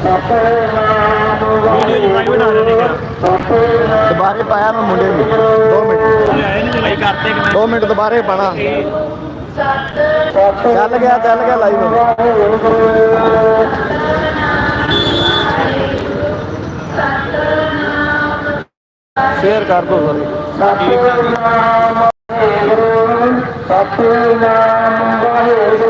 Video ਜਮਾਈ ਬਣਾ ਰਹੇ ਨੇ ਦੁਬਾਰੇ ਪਾਇਆ ਮੈਂ ਮੁੰਡੇ ਨੂੰ 2 ਮਿੰਟ 2 ਮਿੰਟ ਦੁਬਾਰੇ ਪਾਣਾ ਚੱਲ ਗਿਆ ਚੱਲ ਗਿਆ ਲਾਈਵ ਸ਼ੇਅਰ ਕਰ ਦੋ ਸਾਰੇ ਸਤਿ ਨਾਮ Waheguru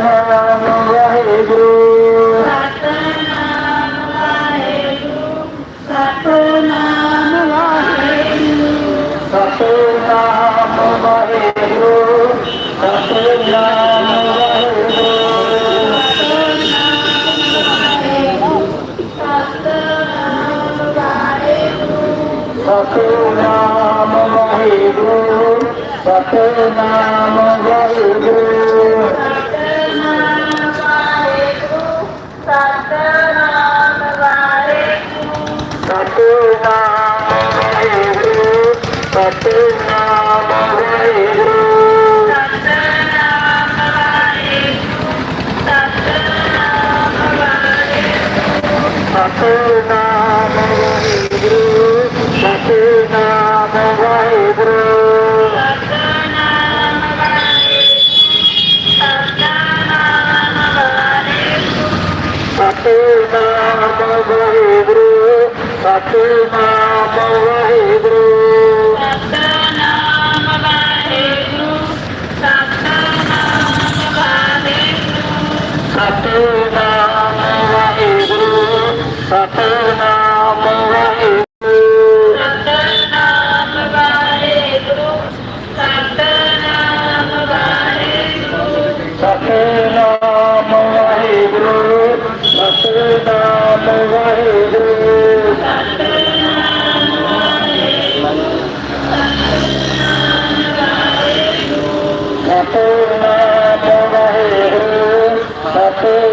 Satya Nam Vaheguru Satya Nam Vaheguru Satyanam వైరు సత్యనామ వైరు సత్యనామ వైరు సత్యనామ వైరు సత్యనామ వైరు Satu nama wahidu, satu nama wahidu, satu nama wahidu. সকল সকল